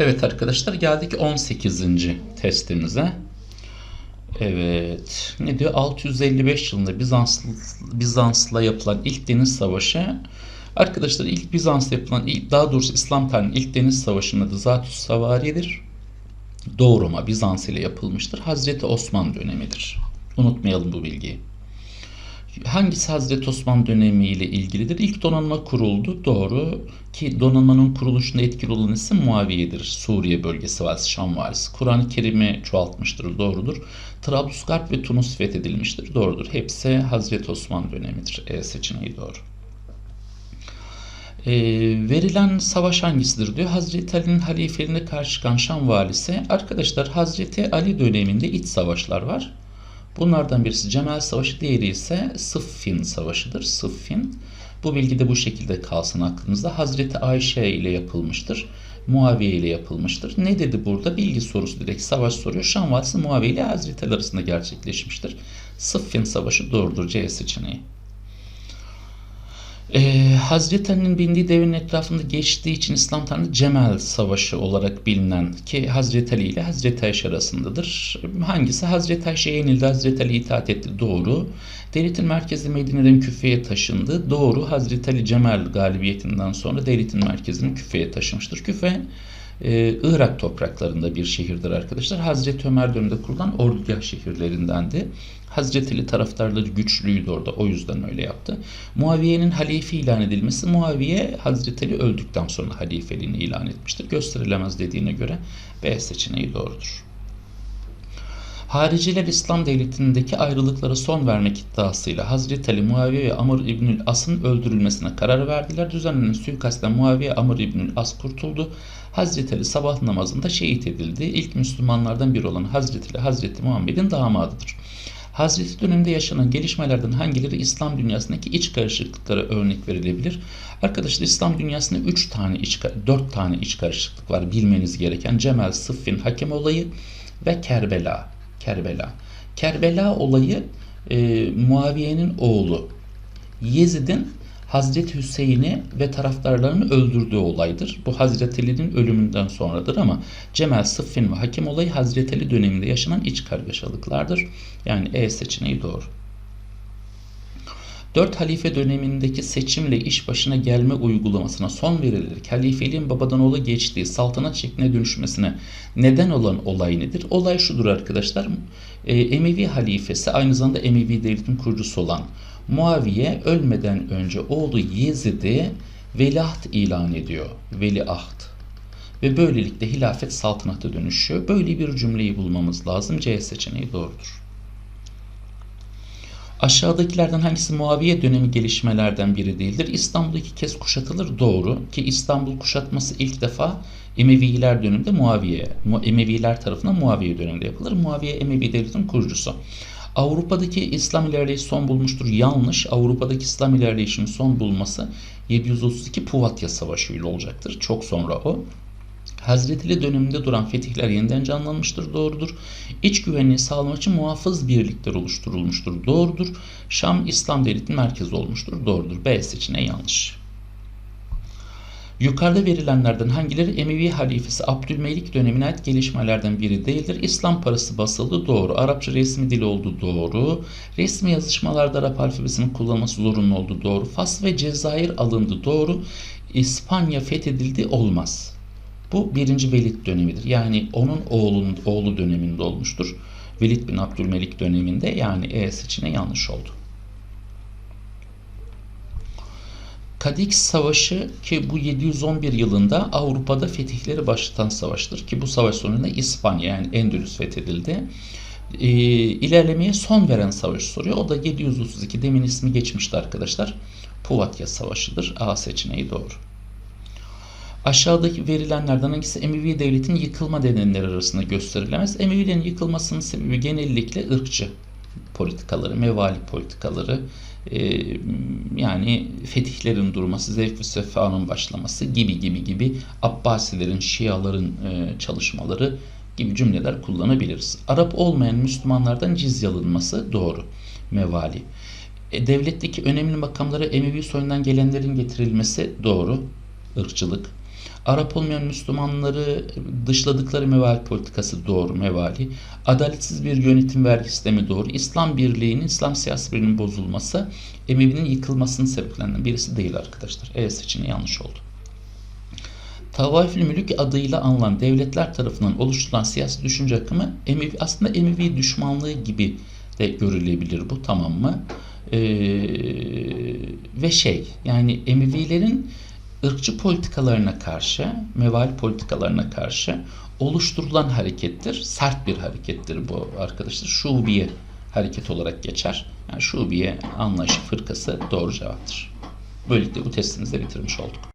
Evet arkadaşlar geldik 18. testimize. Evet. Ne diyor? 655 yılında Bizans Bizans'la yapılan ilk deniz savaşı Arkadaşlar ilk Bizans'la yapılan ilk, daha doğrusu İslam tarihinin ilk deniz savaşının adı Zatüs Savari'dir. Doğruma Bizans ile yapılmıştır. Hazreti Osman dönemidir. Unutmayalım bu bilgiyi. Hangisi Hazreti Osman dönemi ile ilgilidir? İlk donanma kuruldu. Doğru. Ki donanmanın kuruluşunda etkili olan isim Muaviye'dir. Suriye bölgesi valisi, Şam valisi. Kur'an-ı Kerim'i çoğaltmıştır. Doğrudur. Trablusgarp ve Tunus fethedilmiştir. Doğrudur. Hepsi Hazreti Osman dönemidir. E seçeneği doğru. E, verilen savaş hangisidir diyor. Hazreti Ali'nin halifeliğine karşı çıkan Şam valisi. Arkadaşlar Hazreti Ali döneminde iç savaşlar var. Bunlardan birisi Cemal Savaşı, diğeri ise Sıffin Savaşı'dır. Sıffin. Bu bilgi de bu şekilde kalsın aklınızda. Hazreti Ayşe ile yapılmıştır. Muaviye ile yapılmıştır. Ne dedi burada? Bilgi sorusu direkt savaş soruyor. Şam valisi Muaviye ile Hazreti arasında gerçekleşmiştir. Sıffin Savaşı doğrudur C seçeneği. Ee, Hazreti Ali'nin bindiği devrin etrafında geçtiği için İslam tarihinde Cemel Savaşı olarak bilinen ki Hazreti Ali ile Hazreti Ayşe arasındadır. Hangisi? Hazreti Ayşe yenildi, Hazreti Ali itaat etti. Doğru. Devletin merkezi Medine'den Küfe'ye taşındı. Doğru. Hazreti Ali Cemel galibiyetinden sonra devletin merkezini Küfe'ye taşımıştır. Küfe e, Irak topraklarında bir şehirdir arkadaşlar. Hazreti Ömer döneminde kurulan ordugah şehirlerindendi. Hazreti Ali taraftarları güçlüydü orada. O yüzden öyle yaptı. Muaviye'nin halife ilan edilmesi Muaviye Hazreti Ali öldükten sonra halifeliğini ilan etmiştir. Gösterilemez dediğine göre B seçeneği doğrudur. Hariciler İslam devletindeki ayrılıklara son vermek iddiasıyla Hazreti Ali, Muaviye ve Amr İbnül As'ın öldürülmesine karar verdiler. Düzenlenen suikastten Muaviye Amr İbnül As kurtuldu. Hazreti Ali sabah namazında şehit edildi. İlk Müslümanlardan biri olan Hazreti Ali, Hazreti Muhammed'in damadıdır. Hazreti döneminde yaşanan gelişmelerden hangileri İslam dünyasındaki iç karışıklıklara örnek verilebilir? Arkadaşlar İslam dünyasında 3 tane iç 4 tane iç karışıklık var bilmeniz gereken. Cemel, Sıffin, Hakem olayı ve Kerbela. Kerbela. Kerbela olayı e, Muaviye'nin oğlu Yezid'in Hazreti Hüseyin'i ve taraftarlarını öldürdüğü olaydır. Bu Hazreti Ali'nin ölümünden sonradır ama Cemel, Sıffin ve Hakim olayı Hazreti Ali döneminde yaşanan iç kargaşalıklardır. Yani E seçeneği doğru. Dört halife dönemindeki seçimle iş başına gelme uygulamasına son verilerek halifeliğin babadan oğula geçtiği saltanat şekline dönüşmesine neden olan olay nedir? Olay şudur arkadaşlar. E, Emevi halifesi aynı zamanda Emevi devletin kurucusu olan Muaviye ölmeden önce oğlu Yezid'i veliaht ilan ediyor. Veliaht. Ve böylelikle hilafet saltanata dönüşüyor. Böyle bir cümleyi bulmamız lazım. C seçeneği doğrudur. Aşağıdakilerden hangisi Muaviye dönemi gelişmelerden biri değildir? İstanbul iki kez kuşatılır doğru ki İstanbul kuşatması ilk defa Emeviler döneminde Muaviye, Emeviler tarafından Muaviye döneminde yapılır. Muaviye Emevi devletin kurucusu. Avrupa'daki İslam ilerleyişi son bulmuştur. Yanlış. Avrupa'daki İslam ilerleyişinin son bulması 732 Puvatya Savaşı ile olacaktır. Çok sonra o. Hazreti Ali döneminde duran fetihler yeniden canlanmıştır. Doğrudur. İç güvenliği sağlamak için muhafız birlikler oluşturulmuştur. Doğrudur. Şam İslam devletinin merkezi olmuştur. Doğrudur. B seçeneği yanlış. Yukarıda verilenlerden hangileri Emevi halifesi Abdülmelik dönemine ait gelişmelerden biri değildir? İslam parası basıldı doğru. Arapça resmi dil oldu doğru. Resmi yazışmalarda Arap alfabesinin kullanılması zorunlu oldu doğru. Fas ve Cezayir alındı doğru. İspanya fethedildi olmaz. Bu birinci Velid dönemidir. Yani onun oğlunun oğlu döneminde olmuştur. Velid bin Abdülmelik döneminde yani E seçeneği yanlış oldu. Kadix Savaşı ki bu 711 yılında Avrupa'da fetihleri başlatan savaştır ki bu savaş sonunda İspanya yani Endülüs fethedildi. Ee, ilerlemeye son veren savaş soruyor. O da 732 demin ismi geçmişti arkadaşlar. Puvatya Savaşı'dır. A seçeneği doğru. Aşağıdaki verilenlerden hangisi Emevi devletin yıkılma nedenleri arasında gösterilemez? Emevilerin yıkılmasının sebebi genellikle ırkçı politikaları, mevali politikaları, e, yani fetihlerin durması, zevk ve sefanın başlaması gibi gibi gibi Abbasilerin, Şiaların e, çalışmaları gibi cümleler kullanabiliriz. Arap olmayan Müslümanlardan cizye alınması doğru. Mevali. E, devletteki önemli makamlara Emevi soyundan gelenlerin getirilmesi doğru. Irkçılık. Arap olmayan Müslümanları dışladıkları mevali politikası doğru mevali. Adaletsiz bir yönetim vergi sistemi doğru. İslam birliğinin, İslam siyasi birliğinin bozulması Emevi'nin yıkılmasının sebeplerinden birisi değil arkadaşlar. E seçeneği yanlış oldu. Tavaifül Mülük adıyla anılan devletler tarafından oluşturulan siyasi düşünce akımı Emevi, aslında Emevi düşmanlığı gibi de görülebilir bu tamam mı? Ee, ve şey yani Emevilerin ırkçı politikalarına karşı, meval politikalarına karşı oluşturulan harekettir. Sert bir harekettir bu arkadaşlar. Şubiye hareket olarak geçer. Yani Şubiye anlayışı fırkası doğru cevaptır. Böylelikle bu testimizi de bitirmiş olduk.